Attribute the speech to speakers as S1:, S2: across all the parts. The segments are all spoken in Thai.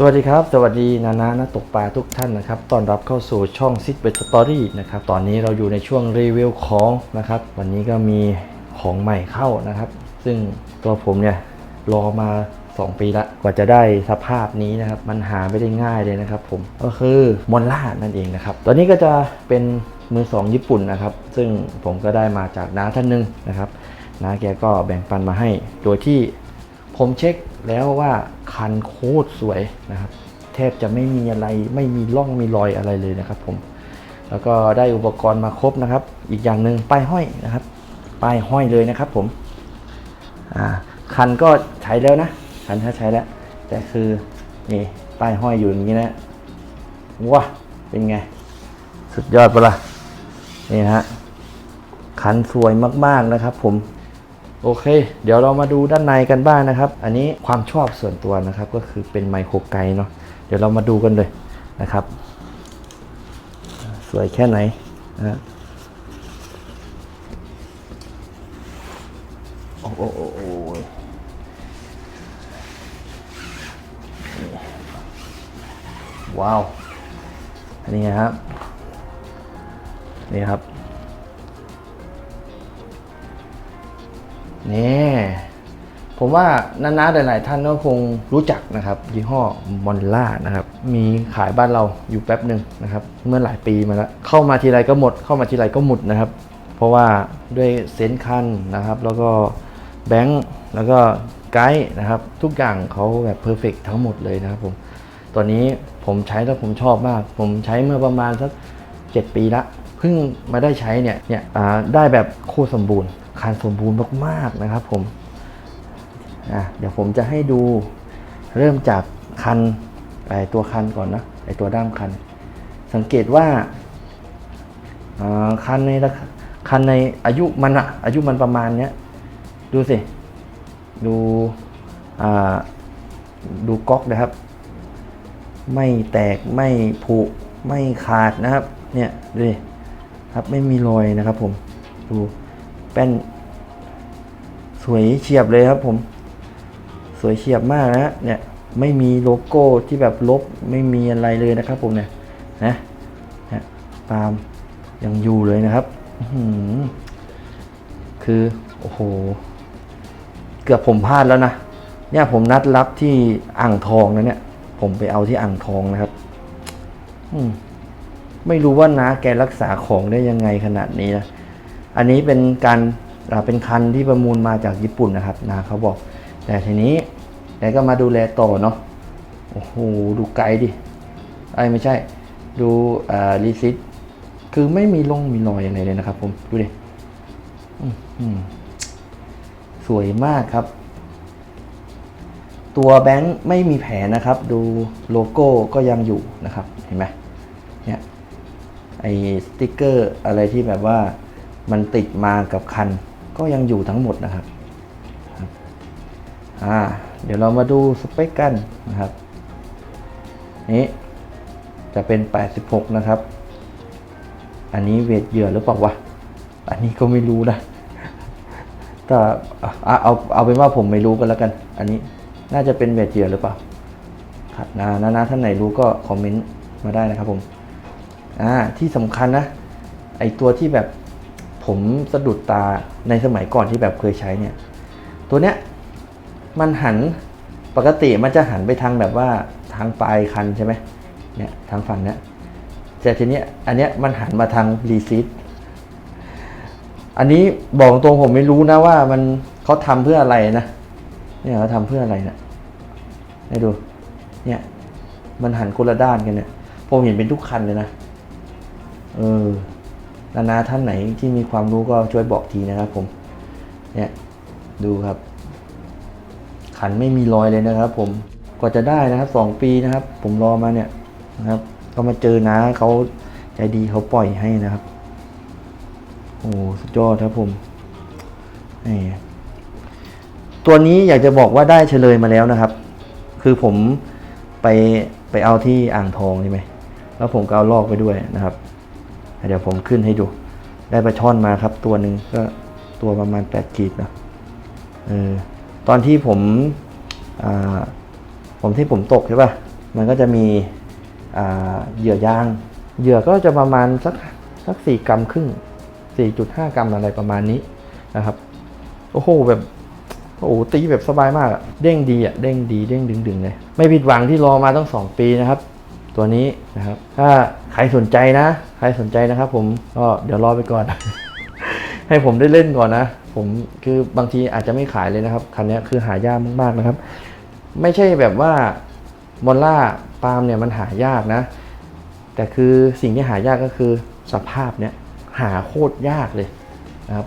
S1: สวัสดีครับ สวัสดีนานานักตกปลาทุกท่านนะครับต้อนรับเข้าสู่ช่องซิดเบสตอรี่นะครับตอนนี้เราอยู่ในช่วงรีวิวของนะครับ วันนี้ก็มีของใหม่เข้านะครับ ซึ่งตัวผมเนี่ยรอมา 2 ปีละกว่าจะได้สภาพนี้นะครับ มันหาไม่ได้ง่ายเลยนะครับ ผมก็คือมอนล่านั่นเองนะครับตัวนี้ก็จะเป็นมือสองญี่ปุ่นนะครับ ซึ่งผมก็ได้มาจากน้าท่านหนึงนะครับน้าแกก็แบ่งปันมาให้ โดยที่ผมเช็คแล้วว่า คันโคตรสวยนะครับ แทบจะไม่มีอะไรไม่มีร่องมีรอยอะไรเลยนะครับผมแล้วก็ได้อุปกรณ์มาครบนะครับ อีกอย่างหนึ่งป้ายห้อยนะครับป้ายห้อยเลยนะครับผมอ่าคันก็ใช้แล้วนะคันถ้าใช้แล้ว แต่คือนี่ป้ายห้อยอยู่อย่างนี้นะว้าเป็นไง สุดยอดปะล่ะนี่นะฮะคันสวยมากๆนะครับผม โอเค เดี๋ยวเรามาดูด้านในกันบ้างนะครับ อันนี้ความชอบส่วนตัวนะครับก็คือเป็นไมโครไกด์เนาะเดี๋ยวเรามาดูกันเลยนะครับ สวยแค่ไหนนะโอ้โอ้โอ้ว้าว อันนี้ครับ นี่ครับ นี่ผมว่านานาหลาย ๆ ท่านก็คงรู้จักนะครับ ยี่ห้อมอนล่านะครับ มีขายบ้านเราอยู่แป๊บหนึ่งนะครับ เมื่อหลายปีมาแล้ว เข้ามาทีไรก็หมด เข้ามาทีไรก็หมดนะครับ เพราะว่าด้วยเซนส์คันนะครับ แล้วก็แบงค์แล้วก็ไกด์นะครับ ทุกอย่างเขาแบบเพอร์เฟกทั้งหมดเลยนะครับผมตัวนี้ผมใช้แล้วผมชอบมาก ผมใช้เมื่อประมาณสัก 7 ปีละเพิ่งมาได้ใช้เนี่ยเนี่ยได้แบบโคตรสมบูรณ์ คันสมบูรณ์มากๆนะครับผมเดี๋ยวผมจะให้ดูเริ่มจากคันไอตัวคันก่อนนะไอตัวด้ามคัน สังเกตว่าคันในคันในอายุมันอะอายุมันประมาณเนี้ยดูสิ ดูดูก๊อกนะครับ ไม่แตกไม่ผุไม่ขาดนะครับ เนี่ยดูครับไม่มีรอยนะครับผมดู แป้น สวยเฉียบเลยครับผม สวยเฉียบมากนะเนี่ยไม่มีโลโก้ที่แบบลบไม่มีอะไรเลยนะครับผมเนี่ยนะนะปามยังอยู่เลยนะครับคือโอ้โห เกือบผมพลาดแล้วนะเนี่ยผมนัดรับที่อ่างทองนะเนี่ย ผมไปเอาที่อ่างทองนะครับไม่รู้ว่าน้าแกรักษาของได้ยังไงขนาดนี้นะ อันนี้เป็นการเป็นคันที่ประมูลมาจากญี่ปุ่นนะครับนาเขาบอก แต่ทีนี้แกก็มาดูแลต่อเนาะโอ้โหดูไกลดิไอ้ไม่ใช่ ดูอ่ารีซิตคือไม่มีลงมีรอยอะไรเลยนะครับ ผมดูดิอื้อหือสวยมากครับ ตัวแบงค์ไม่มีแผลนะครับ ดูโลโก้ก็ยังอยู่นะครับ เห็นไหมเนี่ยไอสติกเกอร์อะไรที่แบบว่า มันติดมากับคันก็ยังอยู่ทั้งหมดนะครับอ่าเดี๋ยวเรามาดูสเปคกันนะครับ นี้จะเป็น 86 นะครับ อันนี้เวทเหยื่อหรือเปล่าวะ อันนี้ก็ไม่รู้นะแต่เอาเอาเอาเป็นว่าผมไม่รู้กันแล้วกัน อันนี้น่าจะเป็นเวทเหยื่อหรือเปล่าครับนะนะนะท่านไหนรู้ก็คอมเมนต์มาได้นะครับผม อ่าที่สำคัญนะ ไอตัวที่แบบ ผมสะดุดตาในสมัยก่อนที่แบบเคยใช้เนี่ย ตัวเนี้ยมันหันปกติมันจะหันไปทางแบบว่าทางปลายคันใช่ไหมเนี่ยทางฝั่งเนี้ยแต่ทีเนี้ยอันเนี้ยมันหันมาทางรีซีดอันนี้บอกตรงผมไม่รู้นะว่ามันเขาทำเพื่ออะไรนะเนี่ยเขาทำเพื่ออะไรนะให้ดู เนี่ยมันหันคนละด้านกันเนี่ย ผมเห็นเป็นทุกคันเลยนะ เออ นานาท่านไหนที่มีความรู้ก็ช่วยบอกทีนะครับผมเนี่ยดูครับ ขันไม่มีรอยเลยนะครับ ผมกว่าจะได้นะครับสองปีนะครับ ผมรอมาเนี่ยนะครับ ก็มาเจอนะเขาใจดีเขาปล่อยให้นะครับโอ้สุดยอดครับผมนี่ตัวนี้อยากจะบอกว่าได้เฉลยมาแล้วนะครับ คือผมไปไปเอาที่อ่างทองใช่ไหมแล้วผมก็เอาลอกไปด้วยนะครับ เดี๋ยวผมขึ้นให้ดู ได้ปลาช่อนมาครับ ตัวหนึ่งก็ตัวประมาณ 8 กีบนะเออตอนที่ผมอ่าผมที่ผมตกใช่ป่ะ มันก็จะมีอ่าเหยื่อยาง เหยื่อก็จะประมาณสักสักสี่กรัมครึ่งสี่จุดห้ากรัมอะไรประมาณนี้นะครับ โอ้โหแบบโอ้โหตีแบบสบายมากอะเด้งดีอะเด้งดีเด้งดึงดึงเลย ไม่ผิดหวังที่รอมาตั้งสองปีนะครับ ตัวนี้นะครับ ถ้าใครสนใจนะ ใครสนใจนะครับผมก็เดี๋ยวรอไปก่อน ให้ผมได้เล่นก่อนนะ ผมคือบางทีอาจจะไม่ขายเลยนะครับ คันนี้คือหายากมากๆนะครับ ไม่ใช่แบบว่ามอลล่าปาล์มเนี่ยมันหายากนะ แต่คือสิ่งที่หายากก็คือสภาพเนี่ยหาโคตรยากเลยนะครับ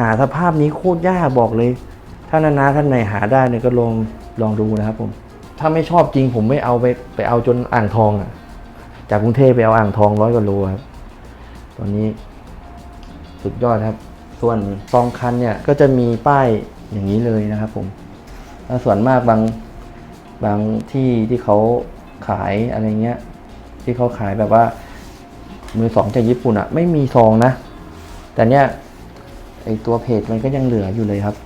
S1: หาสภาพนี้โคตรยากบอกเลย ถ้านานาท่านไหนหาได้เนี่ยก็ลองลองดูนะครับผม ถ้าไม่ชอบจริงผมไม่เอาไปไปเอาจนอ่างทองอะ จากกรุงเทพไปเอาอ่างทองร้อยกว่าโลครับ ตอนนี้สุดยอดครับ ส่วนซองคันเนี่ยก็จะมีป้ายอย่างนี้เลยนะครับ ผมแล้วส่วนมากบางบางที่ที่เขาขายอะไรเงี้ย ที่เขาขายแบบว่า มือสองจากญี่ปุ่นอะไม่มีซองนะ แต่เนี้ยไอตัวเพจมันก็ยังเหลืออยู่เลยครับ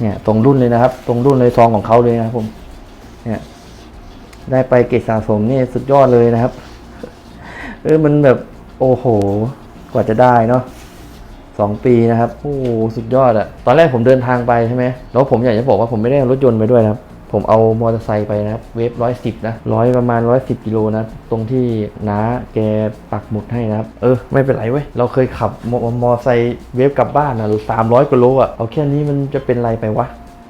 S1: เนี่ยตรงรุ่นเลยนะครับ ตรงรุ่นเลยซองของเขาเลยนะครับผม เนี่ยได้ไปเกรดสะสมนี่สุดยอดเลยนะครับ เออมันแบบโอ้โห กว่าจะได้เนาะสองปีนะครับโอ้สุดยอดอะตอนแรกผมเดินทางไปใช่ไหมแล้วผมอยากจะบอกว่าผมไม่ได้เอารถยนต์ไปด้วยนะครับ ผมเอามอเตอร์ไซค์ไปนะครับ เวฟร้อยสิบนะร้อยประมาณร้อยสิบกิโลนะตรงที่น้าแกปักหมุดให้นะครับ เออ ไม่เป็นไรเว้ย เราเคยขับมอมอไซค์เวฟกลับบ้านนะสามร้อยกิโลอะเอาแค่นี้มันจะเป็นไรไปวะ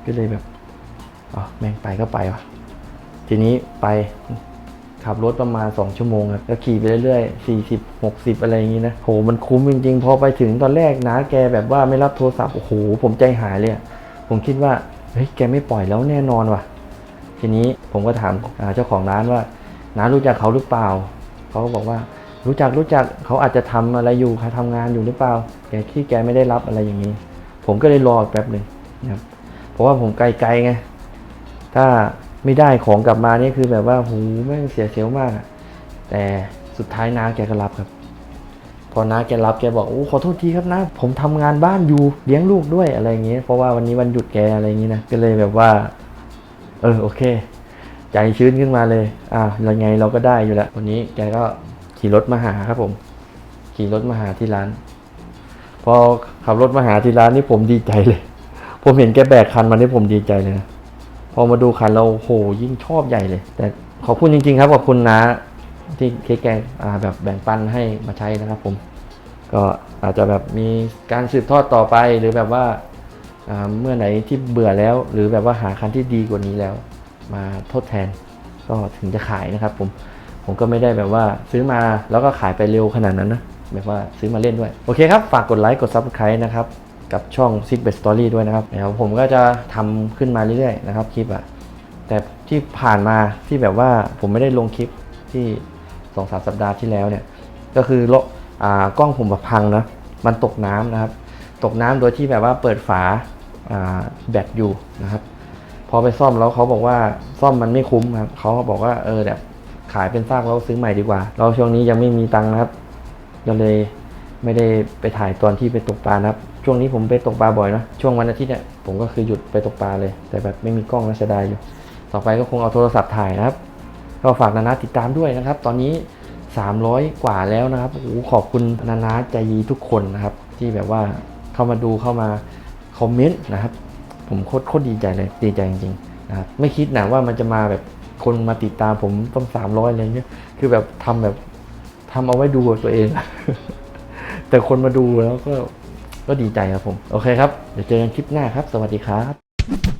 S1: ก็เลยแบบอ๋อแม่งไปก็ไปวะ ทีนี้ไปขับรถประมาณ 2 ชั่วโมงครับก็ขี่ไปเรื่อยๆ 40 60 อะไรอย่างนี้นะโหมันคุ้มจริงๆ พอไปถึงตอนแรกนะแกแบบว่าไม่รับโทรศัพท์โอ้โหผมใจหายเลยผมคิดว่าเฮ้ยแกไม่ปล่อยแล้วแน่นอนว่ะ ทีนี้ผมก็ถามเจ้าของร้านว่าน้ารู้จักเขาหรือเปล่า เขาก็บอกว่ารู้จักรู้จักเขาอาจจะทำอะไรอยู่เขาทำงานอยู่หรือเปล่า แกที่แกไม่ได้รับอะไรอย่างนี้ ผมก็เลยรอแป๊บหนึ่งนะครับเพราะว่าผมไกลๆไงถ้า ไม่ได้ของกลับมานี่คือแบบว่าหูแม่งเสียเซลมากอะแต่สุดท้ายน้าแกก็รับครับ พอน้าแกรับแกบอกโอ้ขอโทษทีครับนะ ผมทำงานบ้านอยู่เลี้ยงลูกด้วยอะไรอย่างเงี้ยเพราะว่าวันนี้วันหยุดแกอะไรอย่างงี้นะก็เลยแบบว่า เออโอเค ใจชื้นขึ้นมาเลย อ่ายังไงเราก็ได้อยู่แล้ววันนี้แกก็ขี่รถมาหาครับผม ขี่รถมาหาที่ร้าน พอขับรถมาหาที่ร้านนี่ผมดีใจเลย ผมเห็นแกแบกคันมานี่ผมดีใจเลยนะ พอมาดูคันเราโหยิ่งชอบใหญ่เลย แต่ขอบคุณจริง ๆ ครับขอบคุณนะที่เคแกงอ่แบบแบ่งปันให้มาใช้นะครับผม ก็อาจจะแบบมีการสืบทอดต่อไปหรือแบบว่าอ่าเมื่อไหนที่เบื่อแล้ว หรือแบบว่าหาคันที่ดีกว่านี้แล้ว มาทดแทนก็ถึงจะขายนะครับผมผมก็ไม่ได้แบบว่าซื้อมาแล้วก็ขายไปเร็วขนาดนั้นนะแบบว่าซื้อมาเล่นด้วย โอเคครับ ฝากกดไลค์กด Subscribe นะครับ กับช่อง s i g b e t Story ด้วยนะครับเดี๋ยวผมก็จะทำขึ้นมาเรื่อยๆนะครับคลิปอะแต่ที่ผ่านมาที่แบบว่าผมไม่ได้ลงคลิปที่สองสามสัปดาห์ที่แล้วเนี่ย ก็คือโลอ่ากล้องผมแบบพังนะมันตกน้ำนะครับ ตกน้ำโดยที่แบบว่าเปิดฝาแบตอยู่นะครับ พอไปซ่อมแล้วเขาบอกว่าซ่อมมันไม่คุ้มครับเขาบอกว่าเออแบบขายเป็นซากแล้วซื้อใหม่ดีกว่า เราช่วงนี้ยังไม่มีตังค์นะครับก็เลยไม่ได้ไปถ่ายตอนที่ไปตกปลานะครับ ช่วงนี้ผมไปตกปลาบ่อยนะช่วงวันอาทิตย์เนี่ยผมก็คือหยุดไปตกปลาเลย แต่แบบไม่มีกล้องแล้วเสียดายอยู่ ต่อไปก็คงเอาโทรศัพท์ถ่ายนะครับ ก็ฝากนานาติดตามด้วยนะครับ ตอนนี้ 300 กว่าแล้วนะครับโอ้โหขอบคุณนานาใจดีทุกคนนะครับ ที่แบบว่าเข้ามาดูเข้ามาคอมเมนต์นะครับ ผมโคตรโคตรดีใจเลยดีใจจริงๆนะครับไม่คิดนะว่ามันจะมาแบบคนมาติดตามผมต้องสามร้อยอะไรเงี้ยคือแบบทำแบบทำเอาไว้ดูตัวเอง แต่คนมาดูแล้วก็ ก็ดีใจครับผม โอเคครับ เดี๋ยวเจอกันคลิปหน้าครับ สวัสดีครับ